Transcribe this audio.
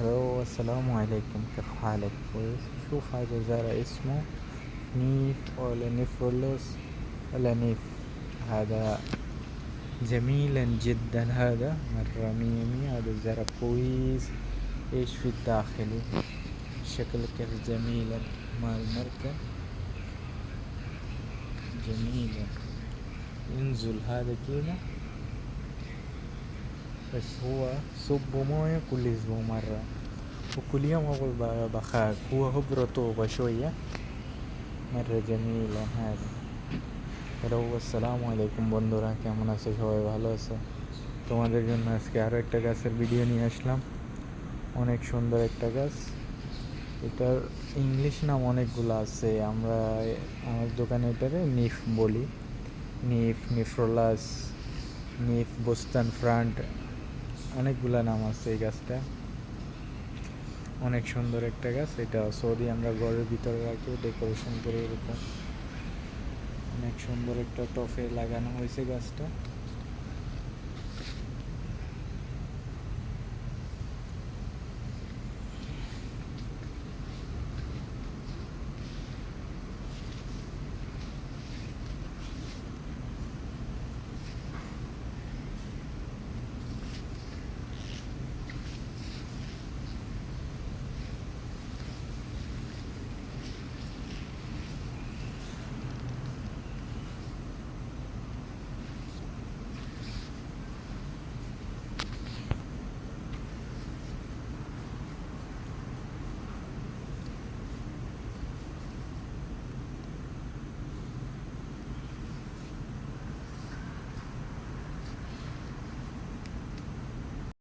هلو السلام عليكم كيف حالك كويس؟ شوف هذا زرع اسمه نيف ولا نيفرولوس ولا نيف هذا جميلا جدا هذا مرة مية مية هذا الزرع كويس. إيش في الداخلي شكله كيف جميلا. مع المركب جميلا. ينزل هذا كده بس هو صبوا موية كل أسبوع مرة وكل يوم أقول ب- بخاك هو هو برطوبة شوية مرة جميلة هذا hello আসসালামু আলাইকুম বন্ধুরা কেমন আছো সবাই ভালো আছো তোমাদের জন্য আজকে আরও একটা গাছের ভিডিও নিয়ে আসলাম অনেক সুন্দর একটা গাছ এটার ইংলিশ নাম অনেকগুলো আছে আমরা আমার দোকানে এটারে নিফ বলি নিফ নিফ্রোলাস নিফ বোস্তান ফ্রান্ট অনেকগুলা নাম আছে এই গাছটা। অনেক সুন্দর একটা গাছ। এটা সৌদি আমরা ঘরের ভিতরে রাখি ডেকোরেশন করে এরকম। অনেক সুন্দর একটা টফে লাগানো হয়েছে গাছটা।